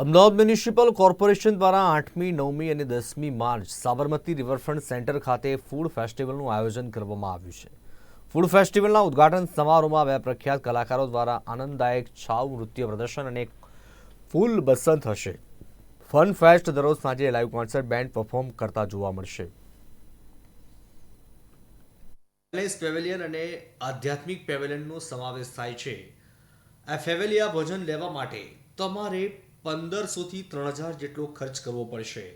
Ahmedabad municipal corporation દ્વારા આઠમી, નવમી અને દસમી માર્ચ સાબરમતી રિવરફ્રન્ટ સેન્ટર ખાતે ફૂડ ફેસ્ટિવલનું આયોજન કરવામાં આવ્યું છે. ફૂડ ફેસ્ટિવલના ઉદ્ઘાટન સમારોહમાં બે પ્રખ્યાત કલાકારો દ્વારા આનંદદાયક છાવ નૃત્ય પ્રદર્શન અને ફૂલ બસંત હશે. ફન ફેસ્ટ દરરોજ સાંજે લાઈવ કોન્સર્ટ બેન્ડ પરફોર્મ કરતા જોવા મળશે. વેલનેસ પેવેલિયન અને આધ્યાત્મિક પેવેલિયનનો સમાવેશ થાય છે. આ ફેવેલિયા ભોજન લેવા માટે તમારે પંદરસોથી ત્રણ હજાર જેટલો ખર્ચ કરવો પડશે.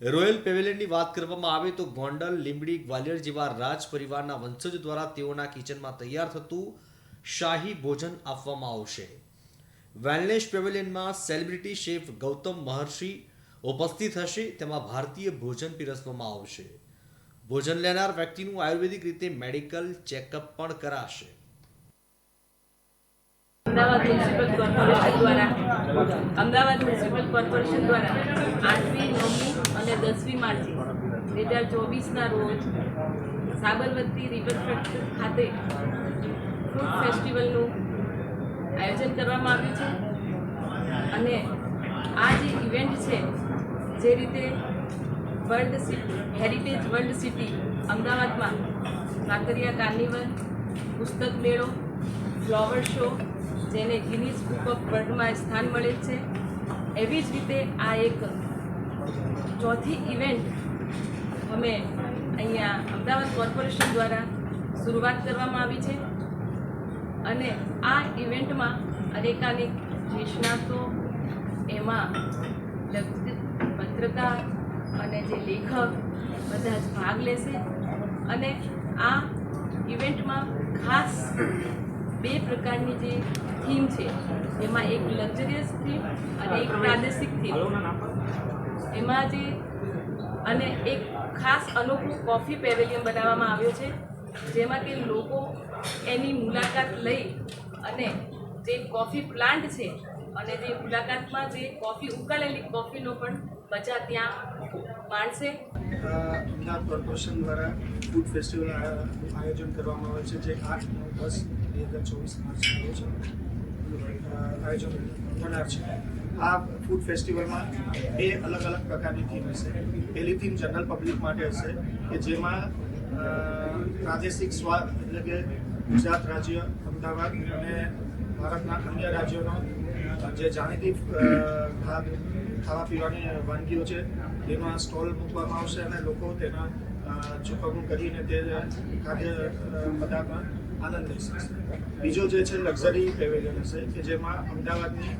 રોયલ પેવેલિયનની વાત કરવામાં આવે તો ગોંડલ, લીંબડી, ગ્વાલિયર જેવા રાજ પરિવારના વંશજો દ્વારા તેઓના કિચનમાં તૈયાર થતું શાહી ભોજન આપવામાં આવશે. વેલનેસ પેવેલિયનમાં સેલિબ્રિટી શેફ ગૌતમ મહર્ષિ ઉપસ્થિત હશે. તેમાં ભારતીય ભોજન પીરસવામાં આવશે. ભોજન લેનાર વ્યક્તિનું આયુર્વેદિક રીતે મેડિકલ ચેકઅપ પણ કરાશે. અમદાવાદ મ્યુનિસિપલ કોર્પોરેશન દ્વારા. અમદાવાદ મ્યુનિસિપલ કોર્પોરેશન દ્વારા આઠમી, નવમી અને દસમી માર્ચે બે હજાર ચોવીસના રોજ સાબરમતી રિવરફ્રન્ટ ખાતે ફૂડ ફેસ્ટિવલનું આયોજન કરવામાં આવ્યું છે. અને આ જે ઇવેન્ટ છે, જે રીતે world city heritage world city અમદાવાદમાં કાંકરિયા કાર્નિવલ, પુસ્તક મેળો ફ્લોવર શો જેને ગિનિસ બુક ઓફ વર્લ્ડમાં સ્થાન મળે છે. એવી જ રીતે આ એક ચોથી ઇવેન્ટ અમે અહીંયા અમદાવાદ કોર્પોરેશન દ્વારા શરૂઆત કરવામાં આવી છે. અને આ ઇવેન્ટમાં અનેકાનેક નિષ્ણાતો, એમાં પત્રકાર અને જે લેખક બધા જ ભાગ લેશે. અને આ ઇવેન્ટમાં ખાસ બે પ્રકારની જે થીમ છે એમાં એક લક્ઝરિયસ થીમ અને એક પ્રાદેશિક થીમ એમાં જે અને એક ખાસ અનોખું કોફી પેવેલિયન બનાવવામાં આવ્યો છે જેમાં કે લોકો એની મુલાકાત લઈ અને જે કોફી પ્લાન્ટ છે અને જે મુલાકાતમાં જે કોફી ઉકાળેલી કોફીનો પણ મજા ત્યાં માણશે અમદાવાદ કોર્પોરેશન દ્વારા ફૂડ ફેસ્ટિવલ આયોજન કરવામાં આવે છે જે આઠ નવ દસ બે હજાર ચોવીસ માર્ચના અ, આયોજન થનાર છે. આ ફૂડ ફેસ્ટિવલમાં બે અલગ અલગ પ્રકારની થીમ હશે. પહેલી થીમ જનરલ પબ્લિક માટે હશે કે જેમાં પ્રાદેશિક સ્વાદ એટલે કે ગુજરાત રાજ્ય અમદાવાદ અને ભારતના અન્ય રાજ્યોનો જે જાણીતી અ, ખા- ખાવા પીવાની વાનગીઓ છે તેમાં સ્ટોલ મૂકવામાં આવશે અને લોકો તેના ચૂકવણું કરીને તે ખાદ્ય પદાર્થમાં આનંદ લઈ શકશે. બીજો જે છે, લક્ઝરી પેવેલિયન હશે, કે જેમાં અમદાવાદની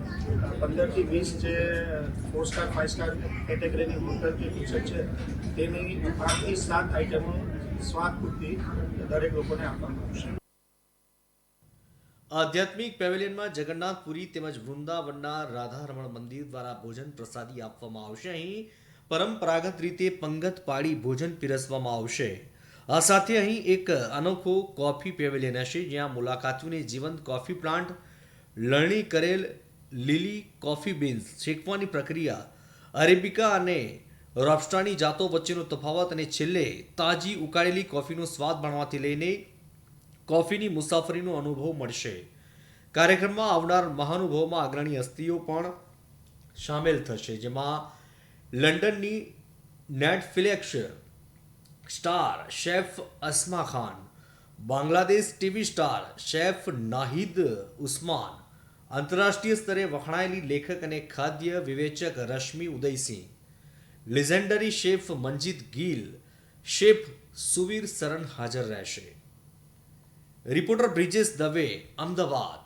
પંદરથી વીસ જે ફોર સ્ટાર ફાઇવ સ્ટાર કેટેગરીની હોટલ કે કિચન છે, તેની પાંચથી સાત આઇટમો સ્વાદ પૂરતી દરેક લોકોને આપવામાં આવશે. આધ્યાત્મિક પેવેલિયનમાં જગન્નાથપુરી તેમજ વૃંદાવનના રાધારમણ મંદિર દ્વારા ભોજન પ્રસાદી આપવામાં આવશે. અહીં પરંપરાગત રીતે પંગત પાડી ભોજન પીરસવામાં આવશે. આ સાથે અહીં એક અનોખો કોફી પેવેલિયન હશે, જ્યાં મુલાકાતીઓને જીવંત કોફી પ્લાન્ટ, લણણી કરેલ લીલી કોફી બીન્સ, શેકવાની પ્રક્રિયા, અરેબિકા અને રોબસ્ટાની જાતો વચ્ચેનો તફાવત અને છેલ્લે તાજી ઉકાળેલી કોફીનો સ્વાદ માણવાથી લઈને કોફીની મુસાફરીનો અનુભવ મળશે. કાર્યક્રમમાં આવનાર મહાનુભવમાં અગ્રણી હસ્તીઓ પણ સામેલ થશે, જેમાં લંડનની Netflix star chef Asma Khan, Bangladesh TV star chef Nahid Usman, આંતરરાષ્ટ્રીય સ્તરે વખણાયેલી લેખક અને ખાદ્ય વિવેચક Rashmi Udaysingh legendary chef Manjit Gill, chef Suvir Saran હાજર રહેશે. રિપોર્ટર બ્રિજેશ દવે અમદાવાદ